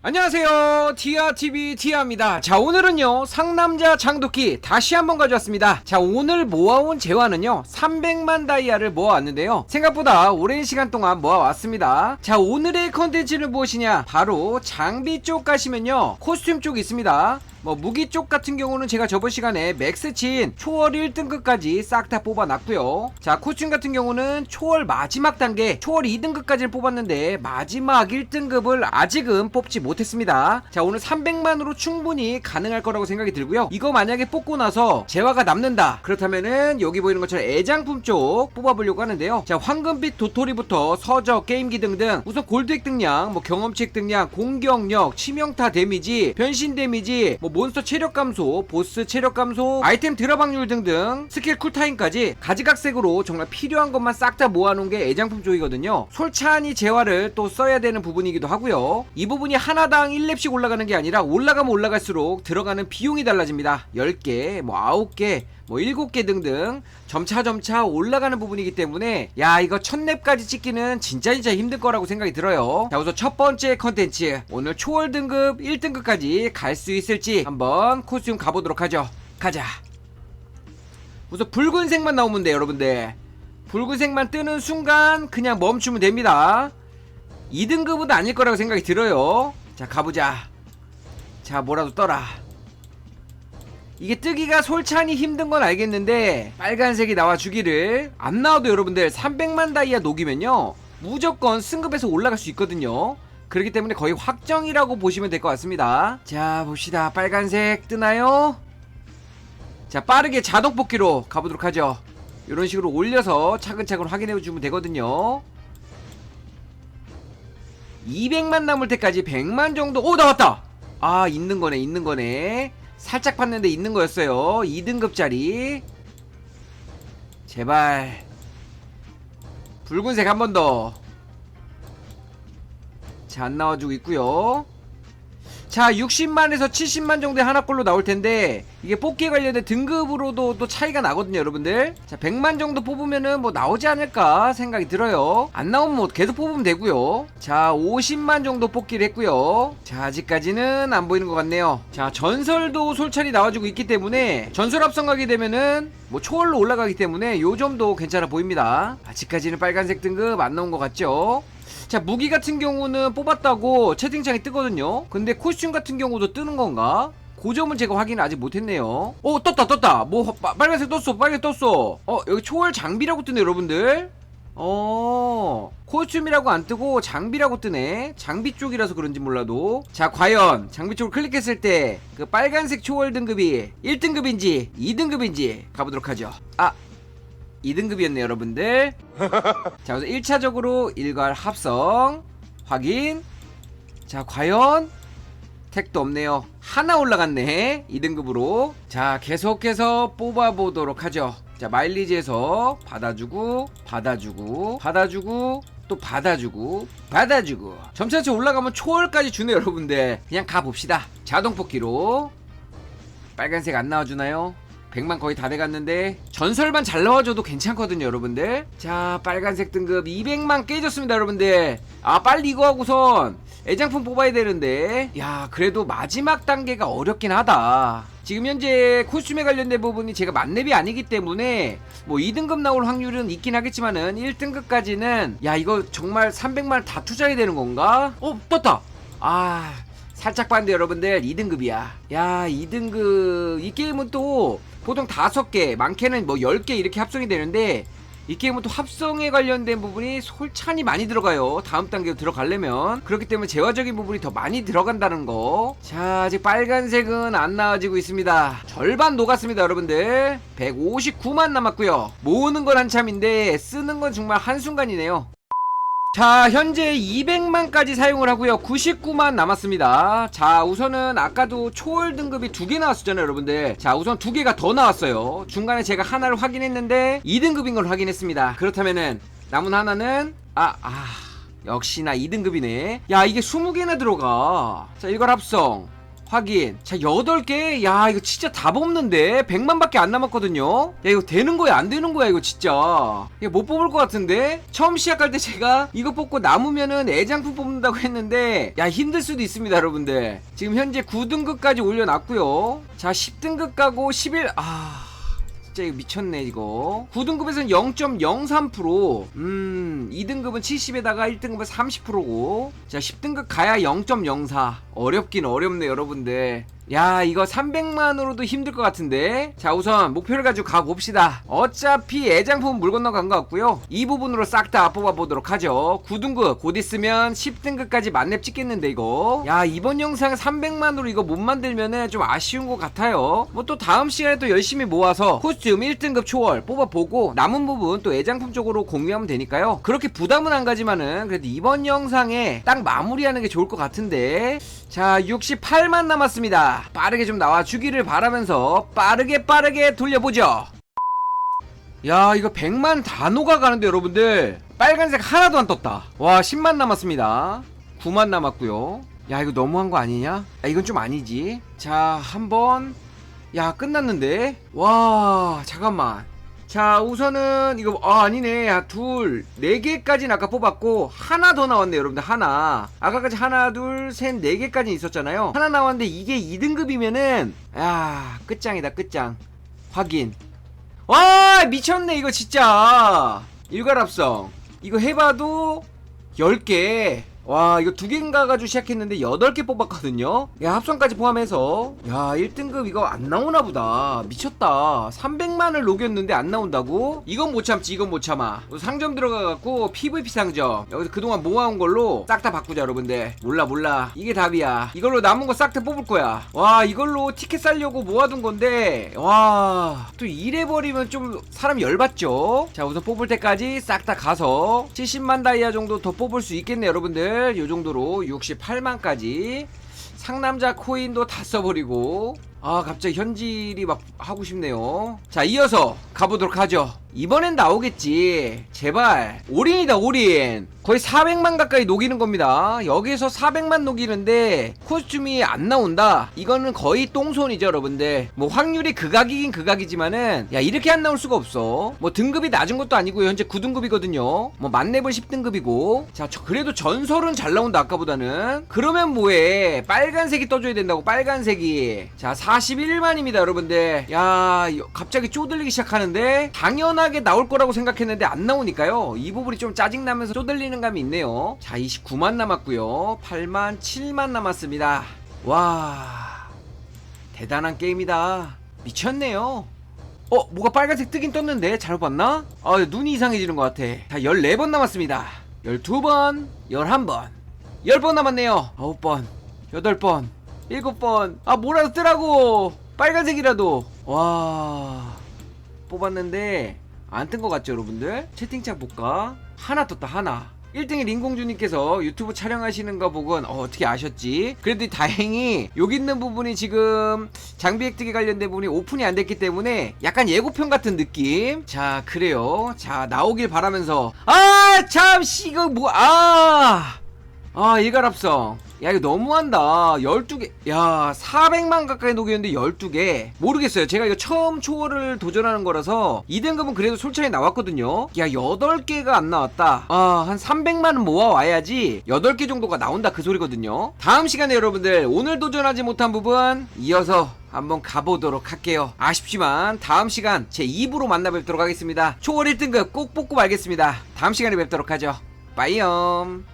안녕하세요. 티아TV 티아입니다. 자 오늘은요 상남자 장도끼 다시 한번 가져왔습니다. 자 오늘 모아온 재화는요 300만 다이아를 모아왔는데요. 생각보다 오랜 시간 동안 모아왔습니다. 자 오늘의 컨텐츠는 무엇이냐? 바로 장비 쪽 가시면요 코스튬 쪽 있습니다 뭐 무기 쪽 같은 경우는 제가 저번 시간에 맥스친 초월 1등급까지 싹 다 뽑아놨고요. 자 코스튬 같은 경우는 초월 마지막 단계 초월 2등급까지를 뽑았는데 마지막 1등급을 아직은 뽑지 못했습니다. 자 오늘 300만으로 충분히 가능할 거라고 생각이 들고요. 이거 만약에 뽑고 나서 재화가 남는다. 그렇다면은 여기 보이는 것처럼 애장품 쪽 뽑아보려고 하는데요. 자 황금빛 도토리부터 서적 게임기 등등 우선 골드 획득량 뭐 경험치 획득량 공격력 치명타 데미지 변신 데미지 뭐 몬스터 체력 감소 보스 체력 감소 아이템 드랍 확률 등등 스킬 쿨타임까지 가지각색으로 정말 필요한 것만 싹 다 모아놓은 게 애장품 쪽이거든요. 솔찬히 재화를 또 써야 되는 부분이기도 하고요. 이 부분이 하나당 1렙씩 올라가는 게 아니라 올라가면 올라갈수록 들어가는 비용이 달라집니다. 10개 뭐 9개 뭐 7개 등등 점차 점차 올라가는 부분이기 때문에 야 이거 첫랩까지 찍기는 진짜 진짜 힘들 거라고 생각이 들어요. 자 우선 첫 번째 컨텐츠 오늘 초월 등급 1등급까지 갈 수 있을지 한번 코스튬 가보도록 하죠. 가자. 우선 붉은색만 나오면 돼요 여러분들. 붉은색만 뜨는 순간 그냥 멈추면 됩니다. 2등급은 아닐 거라고 생각이 들어요. 자 가보자. 자 뭐라도 떠라 이게 뜨기가 솔찬히 힘든 건 알겠는데 빨간색이 나와 주기를 안 나와도 여러분들 300만 다이아 녹이면요 무조건 승급해서 올라갈 수 있거든요. 그렇기 때문에 거의 확정이라고 보시면 될 것 같습니다. 자 봅시다. 빨간색 뜨나요? 자 빠르게 자동 뽑기로 가보도록 하죠. 이런 식으로 올려서 차근차근 확인해 주면 되거든요. 200만 남을 때까지 100만 정도. 오 나왔다! 아 있는 거네 있는 거네 살짝 봤는데 있는 거였어요. 2등급짜리. 제발. 붉은색 한 번 더. 자 안 나와주고 있고요 자 60만에서 70만 정도의 하나꼴로 나올 텐데 이게 뽑기에 관련된 등급으로도 또 차이가 나거든요 여러분들. 자 100만 정도 뽑으면은 뭐 나오지 않을까 생각이 들어요. 안 나오면 뭐 계속 뽑으면 되고요. 자 50만 정도 뽑기를 했고요. 자 아직까지는 안 보이는 것 같네요. 자 전설도 솔찬히 나와주고 있기 때문에 전설 합성하게 되면은 뭐 초월로 올라가기 때문에 요 점도 괜찮아 보입니다. 아직까지는 빨간색 등급 안 나온 것 같죠 자 무기 같은 경우는 뽑았다고 채팅창에 뜨거든요. 근데 코스튬 같은 경우도 뜨는 건가? 그 점은 제가 확인을 아직 못했네요. 오 떴다 떴다. 뭐 빠- 빨간색 떴어 빨개 떴어. 어 여기 초월 장비라고 뜨네 여러분들. 어 코스튬이라고 안 뜨고 장비라고 뜨네. 장비 쪽이라서 그런지 몰라도. 자 과연 장비 쪽을 클릭했을 때 그 빨간색 초월 등급이 1등급인지 2등급인지 가보도록 하죠. 아 2등급이었네요 여러분들. 자 우선 1차적으로 일괄 합성 확인. 자 과연 택도 없네요. 하나 올라갔네 2등급으로. 자 계속해서 뽑아보도록 하죠. 자 마일리지에서 받아주고 받아주고 받아주고 또 받아주고 받아주고. 점차차 올라가면 초월까지 주네요 여러분들. 그냥 가봅시다. 자동 뽑기로. 빨간색 안 나와주나요? 100만 거의 다 돼갔는데 전설만 잘 나와줘도 괜찮거든요 여러분들. 자 빨간색 등급 200만 깨졌습니다 여러분들. 아 빨리 이거 하고선 애장품 뽑아야 되는데. 야 그래도 마지막 단계가 어렵긴 하다. 지금 현재 코스튬에 관련된 부분이 제가 만렙이 아니기 때문에 뭐 2등급 나올 확률은 있긴 하겠지만은 1등급까지는 야 이거 정말 300만 다 투자해야 되는 건가? 어 떴다. 아 살짝 봤는데 여러분들 2등급이야. 야 2등급. 이 게임은 또 보통 5개 많게는 뭐 10개 이렇게 합성이 되는데 이 게임은 또 합성에 관련된 부분이 솔찬히 많이 들어가요. 다음 단계로 들어가려면. 그렇기 때문에 재화적인 부분이 더 많이 들어간다는 거자 아직 빨간색은 안 나와지고 있습니다. 절반 녹았습니다 여러분들. 159만 남았고요. 모으는 건 한참인데 쓰는 건 정말 한순간이네요 자 현재 200만까지 사용을 하고요. 99만 남았습니다. 자 우선은 아까도 초월 등급이 두 개 나왔었잖아요 여러분들. 자 우선 두 개가 더 나왔어요. 중간에 제가 하나를 확인했는데 2등급인 걸 확인했습니다. 그렇다면은 남은 하나는 아 아, 역시나 2등급이네. 야 이게 20개나 들어가. 자 이걸 합성 확인. 자, 8개? 야, 이거 진짜 답 없는데? 100만밖에 안 남았거든요? 야, 이거 되는 거야, 안 되는 거야, 이거 진짜. 이거 못 뽑을 것 같은데? 처음 시작할 때 제가 이거 뽑고 남으면은 애장품 뽑는다고 했는데, 야, 힘들 수도 있습니다, 여러분들. 지금 현재 9등급까지 올려놨고요. 자, 10등급 가고 11, 아. 진짜 이거 미쳤네 이거. 9등급에서는 0.03%음 2등급은 70에다가 1등급은 30%고. 자 10등급 가야 0.04 어렵긴 어렵네 여러분들 야 이거 300만으로도 힘들 것 같은데? 자 우선 목표를 가지고 가봅시다. 어차피 애장품 물 건너 간 것 같고요. 이 부분으로 싹 다 뽑아보도록 하죠. 9등급 곧 있으면 10등급까지 만렙 찍겠는데 이거? 야 이번 영상 300만으로 이거 못 만들면은 좀 아쉬운 것 같아요. 뭐 또 다음 시간에 또 열심히 모아서 코스튬 1등급 초월 뽑아보고 남은 부분 또 애장품 쪽으로 공유하면 되니까요. 그렇게 부담은 안 가지만은 그래도 이번 영상에 딱 마무리하는 게 좋을 것 같은데? 자 68만 남았습니다 빠르게 좀 나와 주기를 바라면서 빠르게 빠르게 돌려보죠. 야 이거 100만 다 녹아가는데 여러분들. 빨간색 하나도 안 떴다. 와 10만 남았습니다. 9만 남았고요. 야 이거 너무한 거 아니냐? 아 이건 좀 아니지. 자 한번. 야 끝났는데? 와 잠깐만 자 우선은 이거 아 아니네. 야, 둘, 네 개까지는 아까 뽑았고 하나 더 나왔네 여러분들 하나. 아까까지 하나 둘셋네 개까지 있었잖아요. 하나 나왔는데 이게 2등급이면은 야 끝장이다 끝장. 확인. 와 미쳤네 이거 진짜. 일괄합성. 이거 해봐도 10개 와 이거 두 개인가 가지고 시작했는데 8개 뽑았거든요? 야 합성까지 포함해서. 야 1등급 이거 안 나오나 보다. 미쳤다. 300만을 녹였는데 안 나온다고? 이건 못 참지 이건 못 참아. 상점 들어가갖고 PVP 상점. 여기서 그동안 모아온 걸로 싹 다 바꾸자 여러분들. 몰라 몰라. 이게 답이야. 이걸로 남은 거 싹 다 뽑을 거야. 와 이걸로 티켓 살려고 모아둔 건데. 와 또 이래버리면 좀 사람 열받죠? 자 우선 뽑을 때까지 싹 다 가서 70만 다이아 정도 더 뽑을 수 있겠네 여러분들 요 정도로 68만까지 상남자 코인도 다 써버리고 아 갑자기 현질이 막 하고 싶네요. 자 이어서 가보도록 하죠 이번엔 나오겠지. 제발. 올인이다 올인. 거의 400만 가까이 녹이는 겁니다. 여기에서 400만 녹이는데 코스튬이 안 나온다. 이거는 거의 똥손이죠 여러분들. 뭐 확률이 극악이긴 극악이지만은 야 이렇게 안 나올 수가 없어. 뭐 등급이 낮은 것도 아니고 현재 9등급이거든요. 뭐 만렙은 10등급이고. 자 저- 그래도 전설은 잘 나온다 아까보다는. 그러면 뭐해? 빨간색이 떠줘야 된다고 빨간색이. 자 41만입니다 여러분들. 야 여- 갑자기 쪼들리기 시작하는데 당연 하게 나올 거라고 생각했는데 안 나오니까요. 이 부분이 좀 짜증나면서 쪼들리는 감이 있네요. 자 29만 남았고요. 8만 7만 남았습니다. 와 대단한 게임이다. 미쳤네요. 어 뭐가 빨간색 뜨긴 떴는데 잘못 봤나? 아 눈이 이상해지는 것 같아. 자 14번 남았습니다. 12번 11번. 10번 남았네요. 9번 8번 7번. 아 뭐라도 뜨라고! 빨간색이라도! 와 뽑았는데 안 뜬 것 같죠 여러분들? 채팅창 볼까? 하나 떴다 하나 1등의 링공주님께서 유튜브 촬영하시는 거 보곤 어, 어떻게 아셨지? 그래도 다행히 여기 있는 부분이 지금 장비 획득에 관련된 부분이 오픈이 안 됐기 때문에 약간 예고편 같은 느낌 자 그래요 자 나오길 바라면서 아 참 씨 이거 뭐아 아 일갈합성. 야 이거 너무한다. 12개. 야 400만 가까이 녹였는데 12개. 모르겠어요. 제가 이거 처음 초월을 도전하는 거라서 2등급은 그래도 솔차이 나왔거든요. 야 8개가 안 나왔다. 아한 300만은 모아와야지 8개 정도가 나온다. 그 소리거든요. 다음 시간에 여러분들 오늘 도전하지 못한 부분 이어서 한번 가보도록 할게요. 아쉽지만 다음 시간 제 2부로 만나 뵙도록 하겠습니다. 초월 1등급 꼭 뽑고 말겠습니다. 다음 시간에 뵙도록 하죠. 빠이염